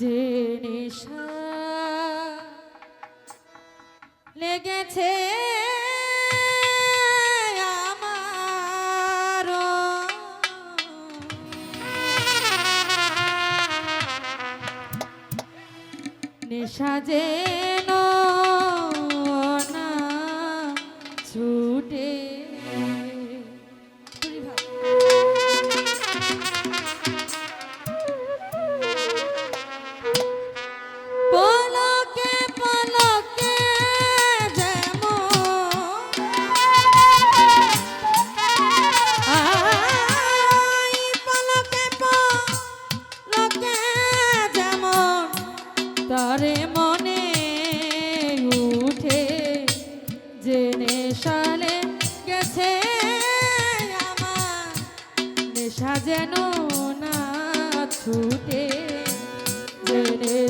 যে নেশা লেগেছে আমারও। নেশা যেন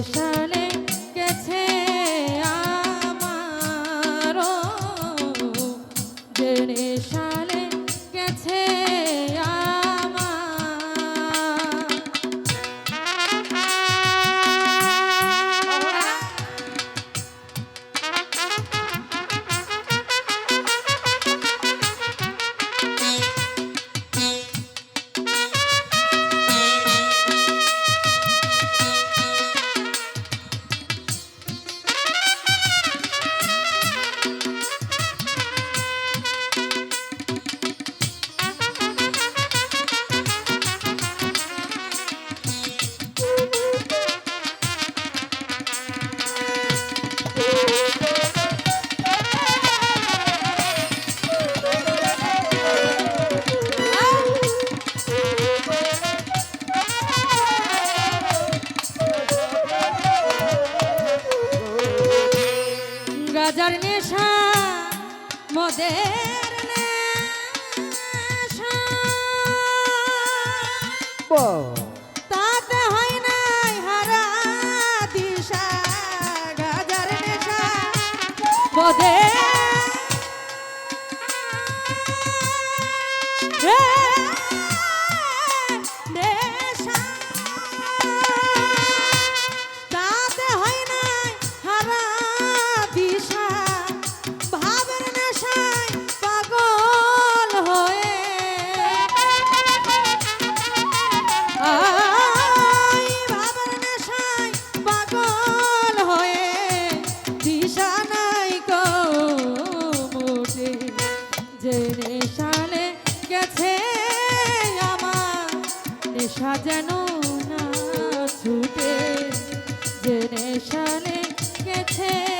যে গাজার নেশা মদের নেশা। তাতে হয় নাই হারা দিশা গাজার নেশা মদের নেশা যেন না ছুটে যে নেশালে গেছে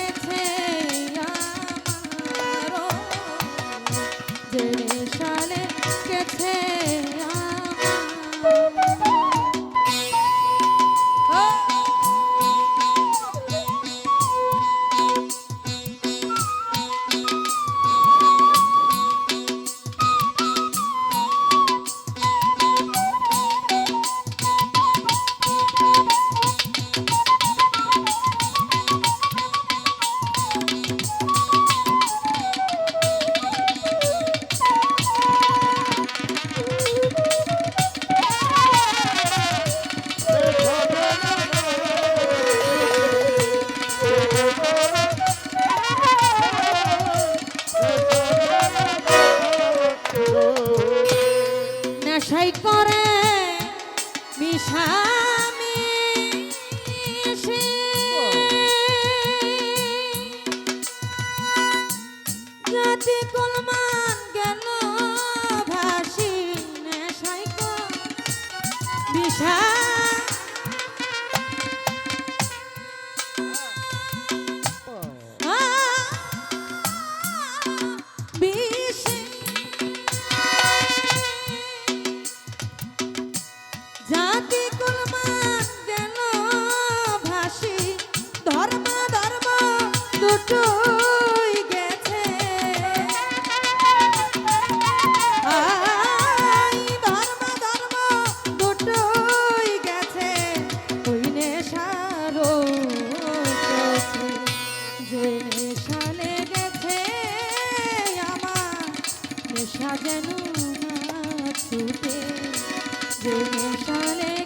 নেশাই করে মিশামি যেন না ছুটে যে সালে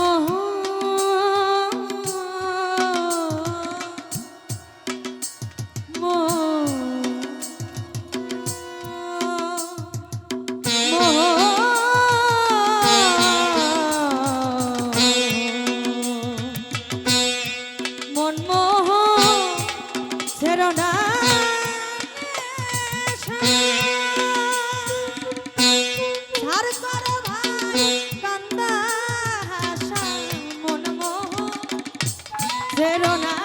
Oh. ছেড়ো না।